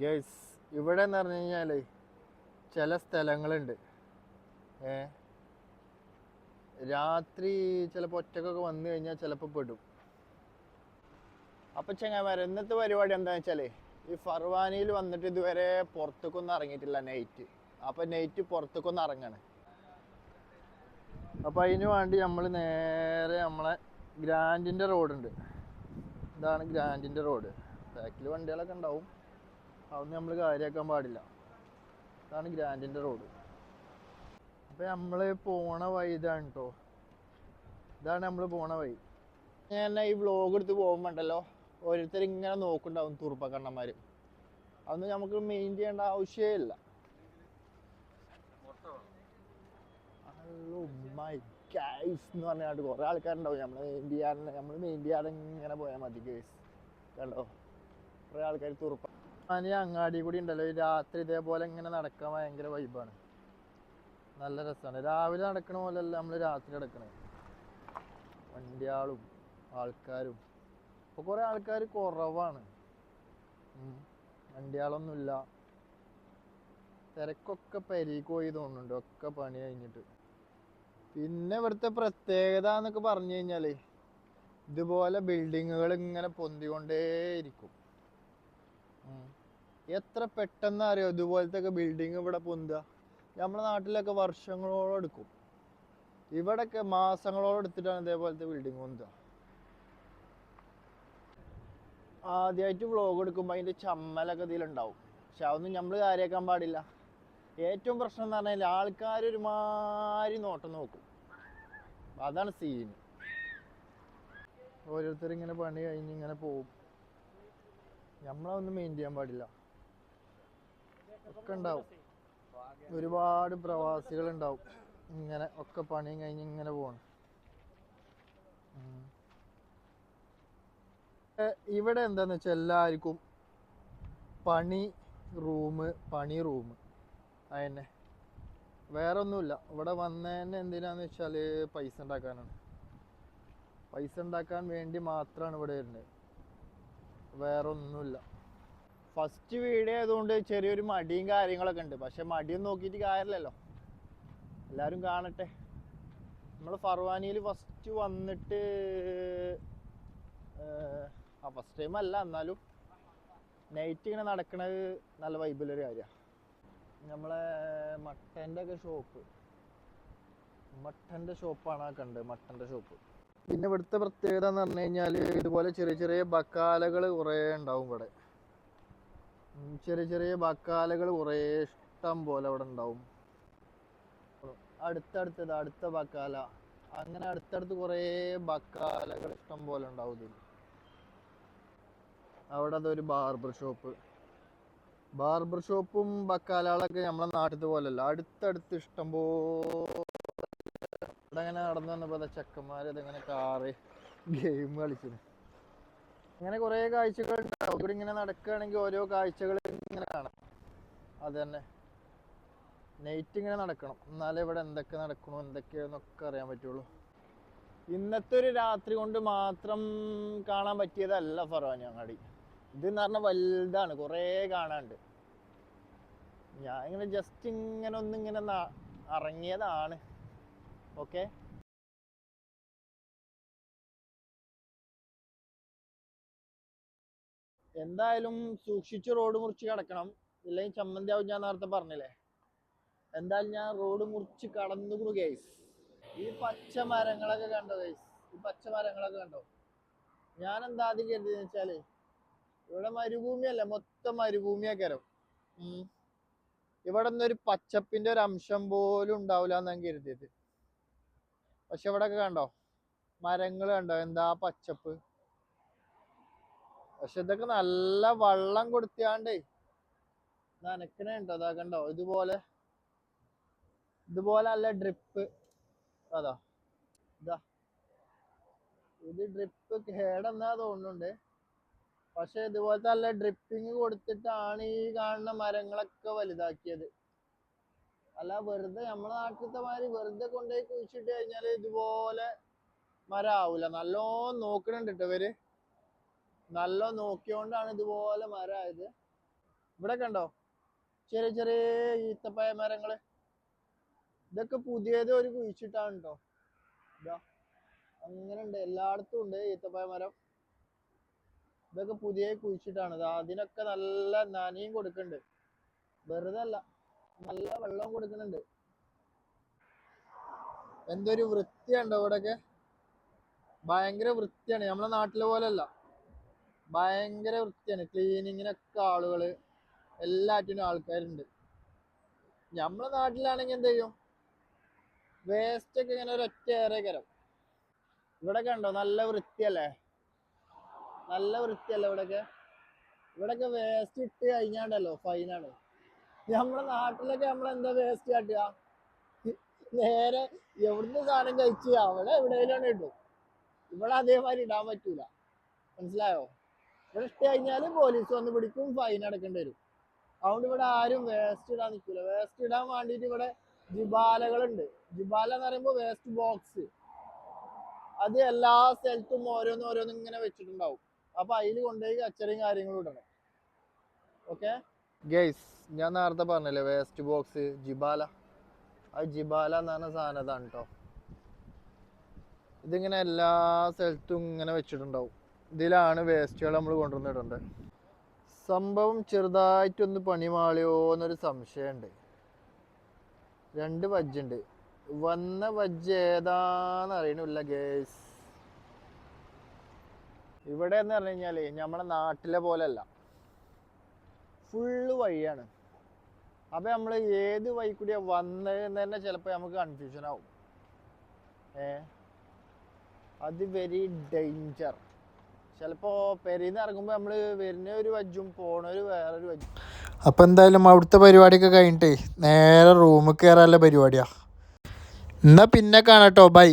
Girls ഇവിടെ എന്ന് പറഞ്ഞു കഴിഞ്ഞാൽ ചില സ്ഥലങ്ങളുണ്ട്. ഏ? രാത്രി ചിലപ്പോൾ ഒറ്റക്കൊക്കെ വന്നു കഴിഞ്ഞാൽ ചിലപ്പോൾ പെടും. അപ്പം ചെങ്ങാമാരെ ഇന്നത്തെ പരിപാടി എന്താണെന്ന് വെച്ചാൽ ഈ ഫർവാനിയിൽ വന്നിട്ട് ഇതുവരെ പുറത്തേക്കൊന്നും ഇറങ്ങിയിട്ടില്ല നൈറ്റ് അപ്പം നൈറ്റ് പുറത്തേക്കൊന്നും ഇറങ്ങാണ്. അപ്പം അതിന് വേണ്ടി നമ്മൾ നേരെ നമ്മളെ ഗ്രാൻഡിന്റെ റോഡുണ്ട് ഇതാണ് ഗ്രാൻഡിന്റെ റോഡ് ബാക്കിൽ വണ്ടികളൊക്കെ ഉണ്ടാവും. അതൊന്നും നമ്മൾ കാര്യമാക്കാൻ പാടില്ല. അതാണ് ഗ്രാൻഡിന്റെ റോഡ്. അപ്പം നമ്മൾ പോണ വഴി ഇതാണ് കേട്ടോ ഇതാണ് നമ്മൾ പോണ വഴി. ഞാൻ ഈ വ്ളോഗ് എടുത്ത് പോകുമ്പോണ്ടല്ലോ ഓരോരുത്തർ ഇങ്ങനെ നോക്കുന്നുണ്ടാവും തുറുപ്പക്കണ്ണന്മാർ അതൊന്നും നമുക്ക് മെയിൻ ചെയ്യേണ്ട ആവശ്യമേ ഇല്ല മൈ എന്ന് പറഞ്ഞാണ്ട് കുറേ ആൾക്കാരുണ്ടാവും. നമ്മൾ മെയിൻ ചെയ്യാറുണ്ട് നമ്മൾ മെയിൻ ചെയ്യാതെ ഇങ്ങനെ പോയാൽ മതി ഗൈസ് കണ്ടോ? കുറേ ആൾക്കാർ തുറുപ്പ ഞാൻ അങ്ങാടി കൂടി ഉണ്ടല്ലോ. ഈ രാത്രി ഇതേപോലെ ഇങ്ങനെ നടക്കാൻ ഭയങ്കര വൈബാണ് നല്ല രസമാണ് രാവിലെ നടക്കണ പോലെയല്ല നമ്മൾ രാത്രി നടക്കണേ. വണ്ടിയാളും ആൾക്കാരും. ഇപ്പോൾ കുറേ ആൾക്കാർ കുറവാണ്. വണ്ടിയാളൊന്നുമില്ല തിരക്കൊക്കെ പരിക്കോയി തോന്നുന്നുണ്ട്. ഒക്കെ പണി കഴിഞ്ഞിട്ട്. പിന്നെ ഇവിടുത്തെ പ്രത്യേകത എന്നൊക്കെ പറഞ്ഞു കഴിഞ്ഞാലേ ഇതുപോലെ ബിൽഡിങ്ങുകൾ ഇങ്ങനെ പൊന്തിക്കൊണ്ടേയിരിക്കും. എത്ര പെട്ടെന്ന് അറിയോ ഇതുപോലത്തെ ബിൽഡിങ് ഇവിടെ പൊന്തുക? നമ്മുടെ നാട്ടിലൊക്കെ വർഷങ്ങളോളം എടുക്കും. ഇവിടൊക്കെ മാസങ്ങളോളം എടുത്തിട്ടാണ് ഇതേപോലത്തെ ബിൽഡിങ് പൊന്തുക. ആദ്യമായിട്ട് വ്ളോഗ് എടുക്കുമ്പോൾ അതിന്റെ ചമ്മലൊക്കെ ഇതിലുണ്ടാവും. പക്ഷെ അതൊന്നും നമ്മൾ കാര്യമാക്കാൻ പാടില്ല. ഏറ്റവും പ്രശ്നം എന്ന് പറഞ്ഞാൽ ആൾക്കാർ ഒരുമാതിരി നോട്ടം നോക്കും. അതാണ് സീൻ ഓരോരുത്തർ ഇങ്ങനെ പണി കഴിഞ്ഞ് ഇങ്ങനെ പോവും. നമ്മളതൊന്നും മെയിൻ ചെയ്യാൻ പാടില്ല. ഒക്കെ ഉണ്ടാവും. ഒരുപാട് പ്രവാസികൾ ഉണ്ടാവും. ഇങ്ങനെ ഒക്കെ പണിയും കഴിഞ്ഞ് ഇങ്ങനെ പോകണം ഇവിടെ എന്താന്ന് വെച്ചാൽ എല്ലാവർക്കും പണി റൂം പണി റൂം. അതന്നെ വേറെ ഒന്നുമില്ല ഇവിടെ വന്നതന്നെ എന്തിനാന്ന് വെച്ചാൽ പൈസ ഉണ്ടാക്കാനാണ്. പൈസ ഉണ്ടാക്കാൻ വേണ്ടി മാത്രമാണ് ഇവിടെ വരുന്നത്. വേറെ ഒന്നുമില്ല ഫസ്റ്റ് വീഡിയോ ആയതുകൊണ്ട് ചെറിയൊരു മടിയും കാര്യങ്ങളൊക്കെ ഉണ്ട്. പക്ഷെ മടിയും നോക്കിയിട്ട് കാര്യമില്ലല്ലോ. എല്ലാവരും കാണട്ടെ. നമ്മൾ ഫർവാനിയിൽ ഫസ്റ്റ് വന്നിട്ട് ആ ഫസ്റ്റ് ടൈം അല്ല എന്നാലും നൈറ്റ് ഇങ്ങനെ നടക്കണത് നല്ല വൈബിലൊരു കാര്യമാണ് നമ്മളെ മട്ടന്റെ ഒക്കെ ഷോപ്പ് മട്ടന്റെ ഷോപ്പാണ് ആ കണ്ടത് മട്ടന്റെ ഷോപ്പ് പിന്നെ ഇവിടുത്തെ പ്രത്യേകത എന്ന് പറഞ്ഞു കഴിഞ്ഞാൽ ഇതുപോലെ ചെറിയ ചെറിയ ബക്കാലകൾ കുറേ ഉണ്ടാവും ഇവിടെ. ചെറിയ ചെറിയ ബക്കാലകൾ കുറേ ഇഷ്ടം പോലെ അവിടെ ഉണ്ടാവും. അടുത്തടുത്തത് അടുത്ത ബക്കാല അങ്ങനെ അടുത്തടുത്ത് കുറേ ബക്കാലകൾ ഇഷ്ടം പോലെ ഉണ്ടാവും ഇതിൽ. അവിടെ അതൊരു ബാർബർ ഷോപ്പ്. ബാർബർ ഷോപ്പും ബക്കാലകളൊക്കെ നമ്മളെ നാട്ടിലത്തെ പോലല്ല അടുത്തടുത്ത് ഇഷ്ടം പോലെ ഇവിടെ അങ്ങനെ നടന്നു വന്നപ്പോൾ ചെക്കന്മാർ ഇതിങ്ങനെ കാറ് ഗെയിം കളിക്കുന്നു അങ്ങനെ കുറേ കാഴ്ചകൾ ഉണ്ടാവും ഇവിടെ ഇങ്ങനെ നടക്കുകയാണെങ്കിൽ ഓരോ കാഴ്ചകൾ ഇങ്ങനെ കാണാം. അത് തന്നെ. നൈറ്റ് ഇങ്ങനെ നടക്കണം. എന്നാലേ ഇവിടെ എന്തൊക്കെ നടക്കണം എന്തൊക്കെയാന്നൊക്കെ അറിയാൻ പറ്റുള്ളൂ. ഇന്നത്തെ ഒരു രാത്രി കൊണ്ട് മാത്രം കാണാൻ പറ്റിയതല്ല ഫറോ അങ്ങാടി. എന്ന് പറഞ്ഞാൽ വലുതാണ്. കുറേ കാണാണ്ട് ഞാൻ ഇങ്ങനെ ജസ്റ്റ് ഇങ്ങനെ ഒന്നിങ്ങനെ ഇറങ്ങിയതാണ് ഓക്കെ എന്തായാലും സൂക്ഷിച്ച് റോഡ് മുറിച്ച് കിടക്കണം. ഇല്ലെങ്കിൽ ചമ്മന്തിയാവും ഞാൻ നേരത്തെ പറഞ്ഞില്ലേ? എന്തായാലും ഞാൻ റോഡ് മുറിച്ച് കടന്നു ഗൈസ് ഈ പച്ച മരങ്ങളൊക്കെ കണ്ടോ ഗൈസ് ഈ പച്ച മരങ്ങളൊക്കെ കണ്ടോ? ഞാൻ എന്താ ആദ്യം കരുതിയെന്ന് വെച്ചാൽ ഇവിടെ മരുഭൂമിയല്ല മൊത്തം മരുഭൂമിയാക്കരം ഇവിടെ ഒരു പച്ചപ്പിന്റെ ഒരു അംശം പോലും ഉണ്ടാവില്ല എന്ന് കരുതിയത്. പക്ഷെ ഇവിടെ കണ്ടോ? മരങ്ങൾ കണ്ടോ? എന്താ പച്ചപ്പ്? പക്ഷെ ഇതൊക്കെ നല്ല വെള്ളം കൊടുത്താണ്ടേ നനക്കണേ ഉണ്ടോ അതാ കണ്ടോ? ഇതുപോലെ ഇതുപോലെ നല്ല ഡ്രിപ്പ് അതാ ഇതാ. ഇത് ഡ്രിപ്പ് കേടെന്നാ തോന്നുന്നുണ്ട്. പക്ഷെ ഇതുപോലത്തെ നല്ല ഡ്രിപ്പിങ് കൊടുത്തിട്ടാണ് ഈ കാണുന്ന മരങ്ങളൊക്കെ വലുതാക്കിയത്. അല്ല വെറുതെ നമ്മളെ നാട്ടിലത്തെ മാതിരി വെറുതെ കൊണ്ടുപോയി കുഴിച്ചിട്ട് കഴിഞ്ഞാൽ ഇതുപോലെ മരം ആവൂല. നല്ലോണം നോക്കണുണ്ട് ട്ടോ ഇവർ. നല്ല നോക്കിയോണ്ടാണ് ഇതുപോലെ മരം ആയത് ഇവിടെ കണ്ടോ? ചെറിയ ചെറിയ ഈത്തപ്പഴ മരങ്ങൾ. ഇതൊക്കെ പുതിയത് ഒരു കുഴിച്ചിട്ടാണ് കേട്ടോ അങ്ങനെ ഉണ്ട് എല്ലായിടത്തും ഉണ്ട് ഈത്തപ്പഴ മരം. ഇതൊക്കെ പുതിയ കുഴിച്ചിട്ടാണ്. അതിനൊക്കെ നല്ല നനയും കൊടുക്കുന്നുണ്ട് വെറുതെ അല്ല നല്ല വെള്ളവും കൊടുക്കുന്നുണ്ട് എന്തൊരു വൃത്തിയുണ്ടോ ഇവിടെയൊക്കെ ഭയങ്കര വൃത്തിയാണ്. നമ്മളെ നാട്ടിലെ പോലെയല്ല. ഭയങ്കര വൃത്തിയാണ്. ക്ലീനിങ്ങിനൊക്കെ ആളുകൾ എല്ലാറ്റിനും ആൾക്കാരുണ്ട്. നമ്മളെ നാട്ടിലാണെങ്കിൽ എന്ത് ചെയ്യും? വേസ്റ്റ് ഒക്കെ ഇങ്ങനെ ഒരൊറ്റ കരം ഇവിടെ കണ്ടോ? നല്ല വൃത്തിയല്ലേ? നല്ല വൃത്തിയല്ലേ ഇവിടെയൊക്കെ ഇവിടെയൊക്കെ വേസ്റ്റ് ഇട്ട് കഴിഞ്ഞാണ്ടല്ലോ ഫൈനാണ് നമ്മളെ നാട്ടിലൊക്കെ നമ്മൾ എന്താ വേസ്റ്റ് കാട്ടുക? നേരെ എവിടുന്ന് സാധനം കഴിച്ച് അവിടെ എവിടെയെങ്കിലും ഇടും. ഇവിടെ അതേമാതിരി ഇടാൻ പറ്റൂല. മനസ്സിലായോ? ഇവിടെ ഇട്ട് കഴിഞ്ഞാൽ പോലീസ് വന്ന് പിടിക്കും ഫൈൻ അടക്കേണ്ടി വരും. അതുകൊണ്ട് ഇവിടെ ആരും വേസ്റ്റ് ഇടാൻ നിൽക്കില്ല വേസ്റ്റ് ഇടാൻ വേണ്ടിയിട്ട് ഇവിടെ ജിബാലകളുണ്ട്. ജിബാല എന്ന് പറയുമ്പോൾ വേസ്റ്റ് ബോക്സ് അത് എല്ലാ സ്ഥലത്തും ഓരോന്ന് ഓരോന്ന് ഇങ്ങനെ വെച്ചിട്ടുണ്ടാവും. അപ്പൊ അതിൽ കൊണ്ടുപോയി കച്ചറയും കാര്യങ്ങളും ഇടണം. ഓക്കെ ഗെയ്സ് ഞാൻ നേരത്തെ പറഞ്ഞല്ലേ വേസ്റ്റ് ബോക്സ് ജിബാല. ആ ജിബാല എന്ന് പറഞ്ഞ സാധനം കേട്ടോ ഇതിങ്ങനെ എല്ലാ സ്ഥലത്തും ഇങ്ങനെ വെച്ചിട്ടുണ്ടാവും. ഇതിലാണ് വേസ്റ്റുകൾ നമ്മൾ കൊണ്ടുവന്നിട്ടുണ്ട് സംഭവം ചെറുതായിട്ടൊന്ന് പണിമാളിയോ എന്നൊരു സംശയമുണ്ട്. രണ്ട് വജ്ജുണ്ട്. വന്ന വജ്ജ് ഏതാന്ന് അറിയണില്ല ഗേസ് ഇവിടെ എന്ന് പറഞ്ഞു കഴിഞ്ഞാൽ നമ്മുടെ നാട്ടിലെ പോലെയല്ല. ഫുള്ള് വഴിയാണ്. അപ്പൊ നമ്മൾ ഏത് വഴി കൂടിയാ വന്നതെന്ന് തന്നെ ചിലപ്പോൾ നമുക്ക് കൺഫ്യൂഷൻ ആവും. ഏ? അത് വെരി ഡേഞ്ചർ ചിലപ്പോ പെരീന്ന് ഇറങ്ങുമ്പോൾ നമ്മൾ വരുന്ന ഒരു വജ്ജും പോണൊരു വേറൊരു വജ്ജും അപ്പൊ എന്തായാലും അവിടുത്തെ പരിപാടിയൊക്കെ കഴിഞ്ഞിട്ടേ നേരെ റൂമിൽ കയറാനുള്ള പരിപാടിയാ. എന്നാ പിന്നെ കാണാട്ടോ ബൈ